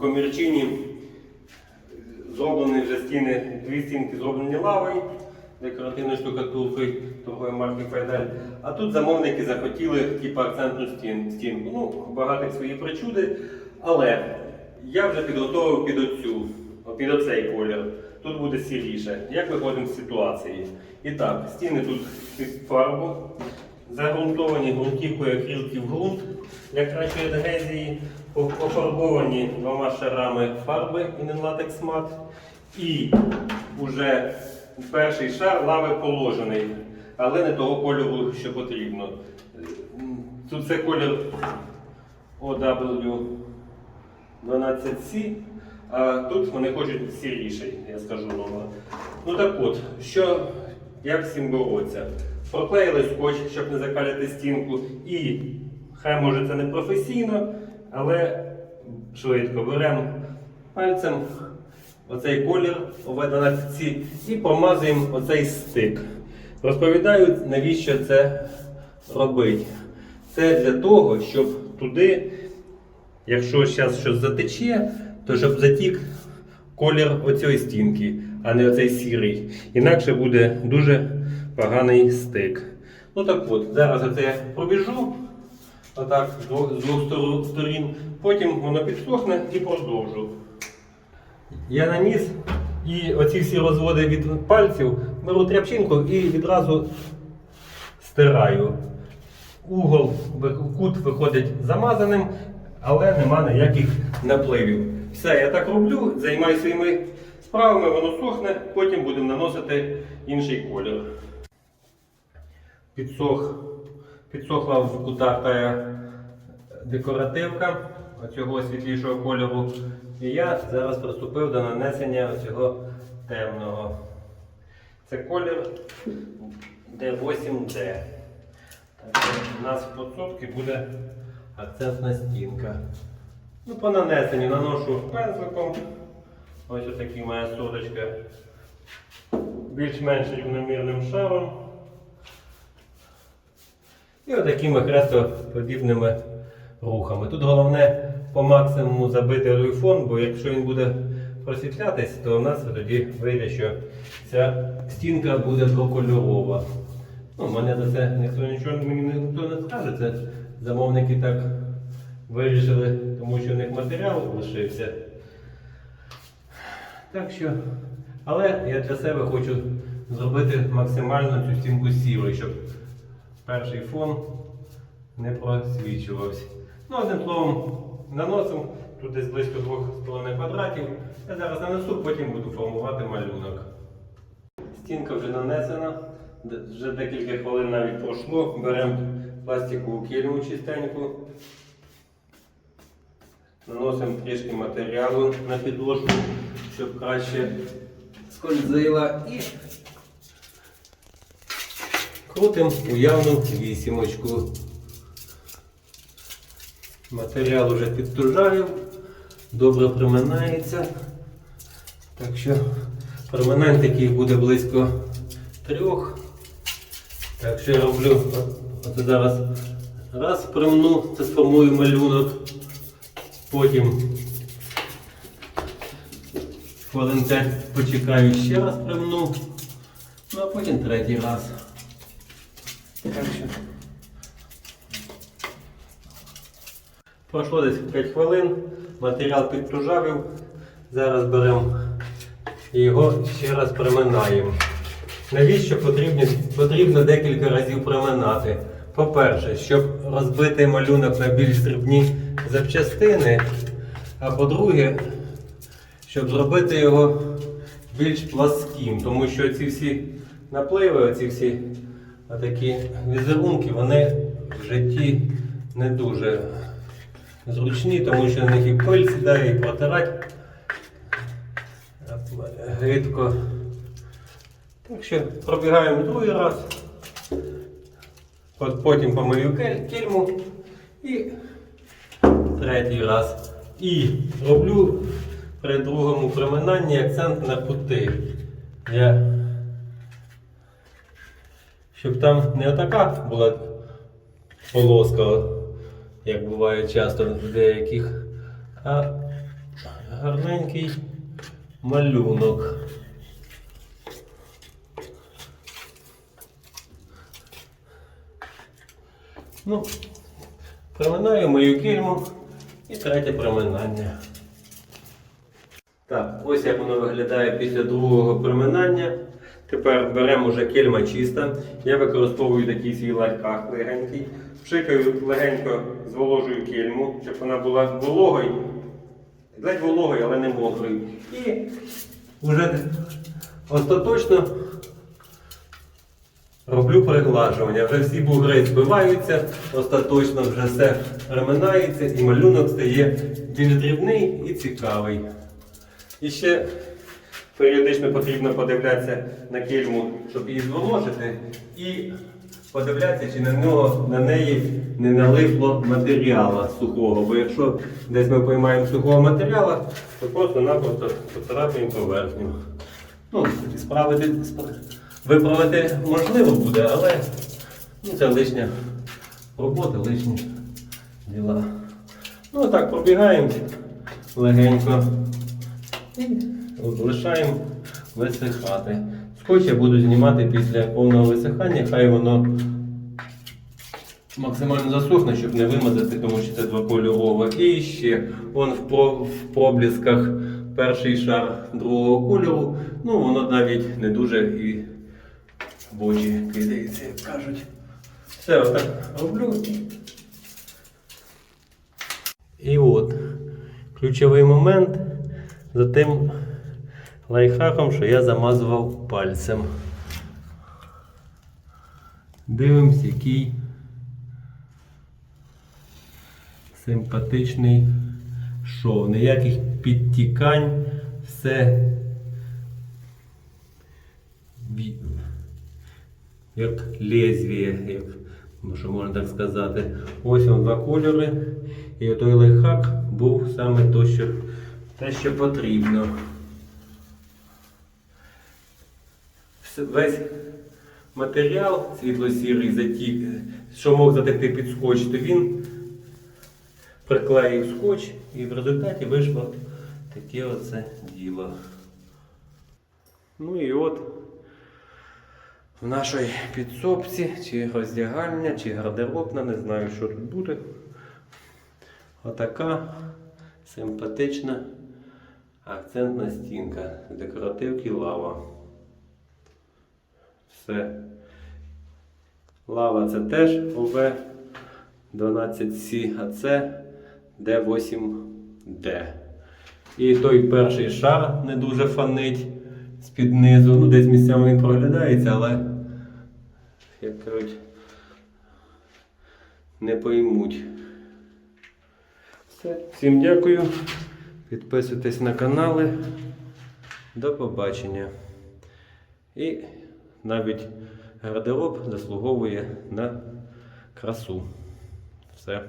комірчині зроблені вже стіни, дві стінки зроблені лавою, декоративною штукатуркою торгової марки Файдель. А тут замовники захотіли типу, акцентну стін, стінку. Ну, багато свої причуди. Але я вже підготовив під оцю, під оцей колір. Тут буде сіріше. Як виходимо з ситуації? І так, стіни тут під фарбу, загрунтовані ґрунтівкою в ґрунт для кращої адгезії, пофарбовані двома шарами фарби Іненлатекс Мат. І вже перший шар лави положений, але не того кольору, що потрібно. Тут це колір OW 12C, а тут вони хочуть сіріший, я скажу. Ну так от, що, як цим боротися? Проклеїли скотч, щоб не закаляти стінку, і хай може це не професійно, але швидко беремо пальцем оцей колір ОВ12C і помазуємо оцей стик. Розповідаю, навіщо це робити. Це для того, щоб туди Якщо зараз щось затече, то щоб затік колір оцієї стінки, а не оцей сірий. Інакше буде дуже поганий стик. Ну так от, зараз я пробіжу, отак, з двох, сторін, потім воно підсохне і продовжу. Я наніс і оці всі розводи від пальців беру тряпчинку і відразу стираю. Угол, кут виходить замазаним, але нема ніяких напливів. Все, я так роблю, займаюся своїми справами, воно сохне, потім будемо наносити інший колір. Підсох, підсохла в кутах та декоративка оцього світлішого кольору. І я зараз приступив до нанесення цього темного. Це колір D8D. Так, у нас в подсобці буде акцентна стінка. Ну, по нанесенню наношу пензликом. Ось отакі моя соточка. Більш-менш рівномірним шаром. І отакими хрестоподібними рухами. Тут головне по максимуму забити той бо якщо він буде просвітлятись, то у нас тоді вийде, що ця стінка буде двокольорова. Ну, мене за це ніхто нічого мені ніхто не скаже. Це замовники так вирішили, тому що у них матеріал лишився. Так що, але я для себе хочу зробити максимально цю стінку сірою, щоб перший фон не просвічувався. Ну, одним словом, наносимо тут десь близько 2,5 квадратів. Я зараз нанесу, потім буду формувати малюнок. Стінка вже нанесена, вже декілька хвилин навіть пройшло. Беремо пластикову кільму чистеньку. Наносимо трішки матеріалу на підложку, щоб краще скользила і крутимо уявну вісімочку. Матеріал вже підтужавів, добре приминається. Так що приминань таких буде близько трьох. Так що я роблю, от, от зараз раз примну, це сформую малюнок, потім хвилин 5 почекаю ще раз примну, ну а потім третій раз. Пройшло десь 5 хвилин, матеріал підтужавів. Зараз беремо і його ще раз приминаємо. Навіщо потрібно, потрібно декілька разів приминати? По-перше, щоб розбити малюнок на більш дрібні запчастини. А по-друге, щоб зробити його більш пласким, тому що ці всі напливи, оці всі такі візерунки, вони в житті не дуже зручні, тому що на них і пиль сідає, і протирати гидко. Так що пробігаємо другий раз. От потім помию кель- кельму і третій раз. І роблю при другому приминанні акцент на кути. Я... Щоб там не отака була полоска, як буває часто в деяких, а гарненький малюнок. Ну, проминаю мою кільму і третє проминання. Так, ось як воно виглядає після другого проминання. Тепер беремо вже кельма чиста. Я використовую такий свій лайфхак легенький. Пшикаю легенько зволожую кельму, щоб вона була вологою. Ледь вологою, але не мокрою. І вже остаточно роблю приглажування. Вже всі бугри збиваються, остаточно вже все проминається і малюнок стає більш дрібний і цікавий. І ще періодично потрібно подивлятися на кельму, щоб її зволожити, і подивлятися, чи на, нього, на неї не налипло матеріала сухого. Бо якщо десь ми поймаємо сухого матеріалу, то просто-напросто поцарапаємо поверхню. Ну, справити, спра- виправити можливо буде, але ну, це лишня робота, лишні діла. Ну, так, пробігаємо легенько. І лишаємо висихати. Скотч я буду знімати після повного висихання, хай воно максимально засохне, щоб не вимазати, тому що це двокольорове. І ще вон в, про, в проблисках перший шар другого кольору. Ну, воно навіть не дуже і в очі кидається, як кажуть. Все, отак роблю. І от ключовий момент за тим лайфхаком, що я замазував пальцем. Дивимось, який симпатичний шов. Ніяких підтікань, все як лезвіє, як що можна так сказати. Ось он два кольори. І той лайфхак був саме то, що, те, що потрібно. Весь матеріал світло-сірий затік, що мог затекти під скотч, то він приклеїв скотч і в результаті вийшло таке оце діло. Ну і от в нашій підсобці, чи роздягальня, чи гардеробна, не знаю, що тут буде. Отака симпатична акцентна стінка з декоративки лава. Все. Лава це теж ОВ 12C, а це D8D. І той перший шар не дуже фанить з-під низу. Ну, десь місцями він проглядається, але, як кажуть, не поймуть. Все. Всім дякую. Підписуйтесь на канали. До побачення. І навіть гардероб заслуговує на красу. Все.